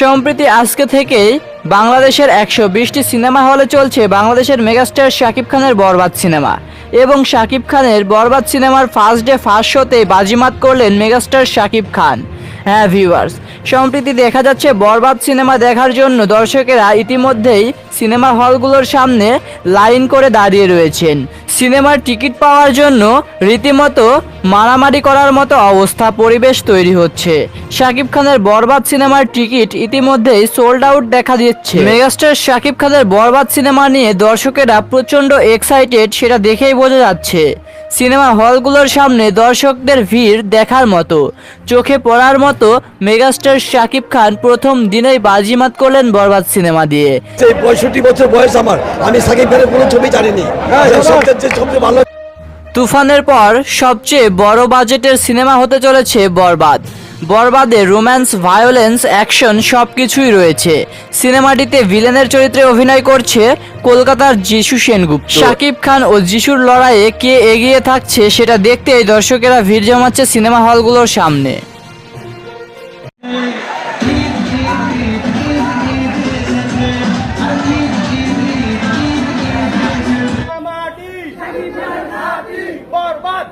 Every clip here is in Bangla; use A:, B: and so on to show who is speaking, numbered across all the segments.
A: সম্প্রতি আজকে থেকেই বাংলাদেশের একশো বিশটি সিনেমা হলে চলছে বাংলাদেশের মেগাস্টার শাকিব খানের বরবাদ সিনেমা। এবং শাকিব খানের বরবাদ সিনেমার ফার্স্ট ডে ফার্স্ট শোতে বাজিমাত করলেন মেগাস্টার শাকিব খান। হ্যাঁ ভিউয়ার্স সম্প্রতি দেখা যাচ্ছে বরবাদ সিনেমা দেখার জন্য। দর্শকেরা ইতিমধ্যেই সিনেমা হলগুলোর সামনে লাইন করে দাঁড়িয়ে রয়েছেন। সিনেমার টিকিট পাওয়ার জন্য রীতিমতো মারামারি করার মতো অবস্থা পরিবেশ তৈরি হচ্ছে। শাকিব খানের বরবাদ সিনেমার টিকিট ইতিমধ্যেই সোল্ড আউট দেখা দিচ্ছে। মেগাস্টার শাকিব খানের বরবাদ সিনেমা নিয়ে দর্শকেরা প্রচণ্ড এক্সাইটেড সেটা দেখেই বোঝা যাচ্ছে। সিনেমা হলগুলোর সামনে দর্শকদের ভিড় দেখার মতো। চোখে পড়ার মতো মেগাস্টার শাকিব খান প্রথম দিনেই বাজিমাত করলেন বরবাদ সিনেমা দিয়ে।
B: সেই পঁয়ষট্টি বছর বয়স আমার। আমি সাকিব খানের কোনো ছবি জানিনি। যে সবচেয়ে যে সবচেয়ে ভালো
A: তুফানের পর সবচেয়ে বড় বাজেটের সিনেমা হতে চলেছে বরবাদ। বরবাদে রোম্যান্স ভায়োলেন্স অ্যাকশন সব কিছুই রয়েছে। সিনেমাটিতে ভিলেনের চরিত্রে অভিনয় করছে কলকাতার যিশু সেনগুপ্ত। শাকিব খান ও যিশুর লড়াইয়ে কে এগিয়ে থাকছে সেটা দেখতেই দর্শকেরা ভিড় জমাচ্ছে সিনেমা হলগুলোর সামনে।
C: বরবাদ।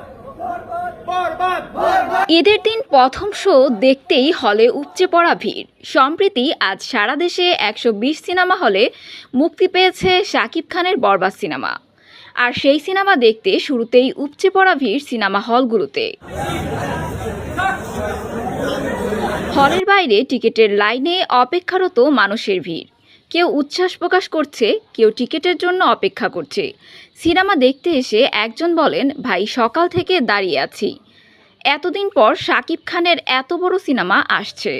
C: বরবাদ।
D: ঈদের দিন প্রথম শো দেখতেই হলে উপচে পড়া ভিড়। সম্প্রতি আজ সারা দেশে একশো বিশ সিনেমা হলে মুক্তি পেয়েছে শাকিব খানের বরবাদ সিনেমা। আর সেই সিনেমা দেখতে শুরুতেই উপচে পড়া ভিড় সিনেমা হলগুলোতে। হলের বাইরে টিকিটের লাইনে অপেক্ষারত মানুষের ভিড়। কেউ উচ্ছ্বাস প্রকাশ করছে, কেউ টিকিটের জন্য অপেক্ষা করছে। সিনেমা দেখতে এসে একজন বলেন, ভাই, সকাল থেকে দাঁড়িয়ে আছি। এতদিন পর শাকিব খানের এত বড় সিনেমা আসছে।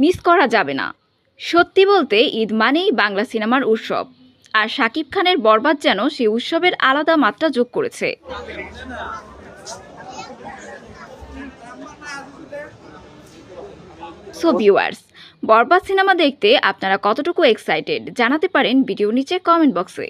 D: মিস করা যাবে না। সত্যি বলতে ঈদ মানেই বাংলা সিনেমার উৎসব। আর শাকিব খানের বরবাদ যেন সে উৎসবের আলাদা মাত্রা যোগ করেছে। সো ভিউয়ার্স বরবাদ সিনেমা দেখতে আপনারা কতটুকু এক্সাইটেড জানাতে পারেন ভিডিও নিচে কমেন্ট বক্সে